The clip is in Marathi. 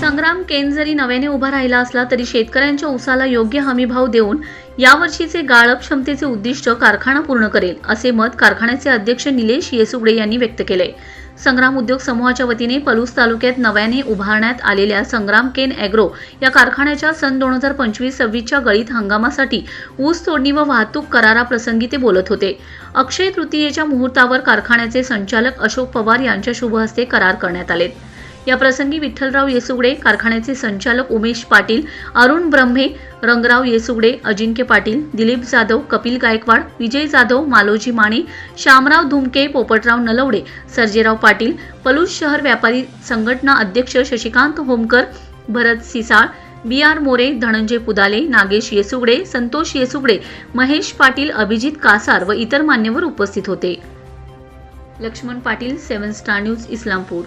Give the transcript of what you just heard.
संग्राम केन जरी नव्याने उभा राहिला असला तरी शेतकऱ्यांच्या ऊसाला योग्य हमीभाव देऊन यावर्षीचे गाळप क्षमतेचे उद्दिष्ट कारखाना पूर्ण करेल असे मत कारखान्याचे अध्यक्ष निलेश येसुगडे यांनी व्यक्त केले. संग्राम उद्योग समूहाच्या वतीने पलूस तालुक्यात नव्याने उभारण्यात आलेल्या संग्राम केन ॲग्रो या कारखान्याच्या सन दोन हजार पंचवीस सव्वीसच्या गळीत हंगामासाठी ऊस तोडणी व वाहतूक कराराप्रसंगी ते बोलत होते. अक्षय तृतीयेच्या मुहूर्तावर कारखान्याचे संचालक अशोक पवार यांच्या शुभ हस्ते करार करण्यात आलेत या प्रसंगी विठ्ठलराव येसुगडे कारखान्याचे संचालक उमेश पाटील अरुण ब्रह्मे रंगराव येसुगडे अजिंक्य पाटील दिलीप जाधव कपिल गायकवाड विजय जाधव मालोजी माने श्यामराव धुमके पोपटराव नलवडे सर्जेराव पाटील पलूस शहर व्यापारी संघटना अध्यक्ष शशिकांत होमकर भरत सिसाळ बी आर मोरे धनंजय पुदाले नागेश येसुगडे संतोष येसुगडे महेश पाटील अभिजित कासार व इतर मान्यवर उपस्थित होते. Laxman Patil seven star news Islampur.